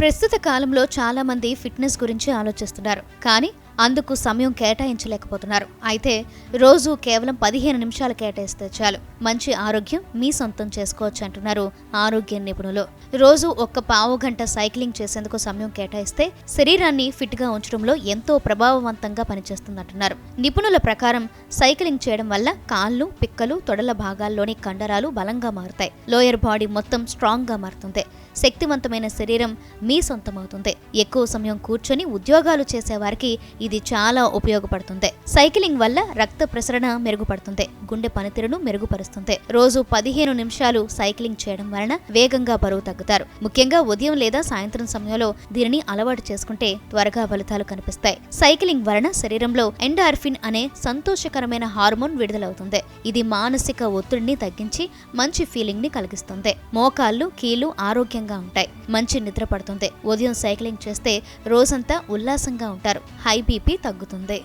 ప్రస్తుత కాలంలో చాలా మంది ఫిట్నెస్ గురించి ఆలోచిస్తున్నారు. కానీ అందుకు సమయం కేటాయించలేకపోతున్నారు. అయితే రోజు కేవలం పదిహేను నిమిషాలు కేటాయిస్తే చాలు. మంచి ఆరోగ్యం మీ సొంతం చేసుకోవచ్చు అంటున్నారు ఆరోగ్య నిపుణులు. రోజు ఒక్క పావు గంట సైక్లింగ్ చేసేందుకు సమయం కేటాయిస్తే శరీరాన్ని ఫిట్గా ఉంచడంలో ఎంతో ప్రభావవంతంగా పనిచేస్తుందంటున్నారు. నిపుణుల ప్రకారం సైక్లింగ్ చేయడం వల్ల కాళ్ళు పిక్కలు తొడల భాగాల్లోని కండరాలు బలంగా మారుతాయి. లోయర్ బాడీ మొత్తం స్ట్రాంగ్గా మారుతుంది శక్తివంతమైన శరీరం మీ సొంతమవుతుంది. ఎక్కువ సమయం కూర్చొని ఉద్యోగాలు చేసేవారికి ఇది చాలా ఉపయోగపడుతుంది సైక్లింగ్ వల్ల రక్త ప్రసరణ మెరుగుపడుతుంది గుండె పనితీరును మెరుగుపరుస్తుంది రోజు పదిహేను నిమిషాలు సైక్లింగ్ చేయడం వలన వేగంగా బరువు తగ్గుతారు. ముఖ్యంగా ఉదయం లేదా సాయంత్రం సమయంలో దీనిని అలవాటు చేసుకుంటే త్వరగా ఫలితాలు కనిపిస్తాయి. సైక్లింగ్ వలన శరీరంలో ఎండార్ఫిన్ అనే సంతోషకరమైన హార్మోన్ విడుదలవుతుంది. ఇది మానసిక ఒత్తిడిని తగ్గించి మంచి ఫీలింగ్ని కలిగిస్తుంది. మోకాళ్ళు కీలు ఆరోగ్యంగా ఉంటాయి. మంచి నిద్ర పడుతుంది. ఉదయం సైక్లింగ్ చేస్తే రోజంతా ఉల్లాసంగా ఉంటారు. హై బీపీ తగ్గుతుంది.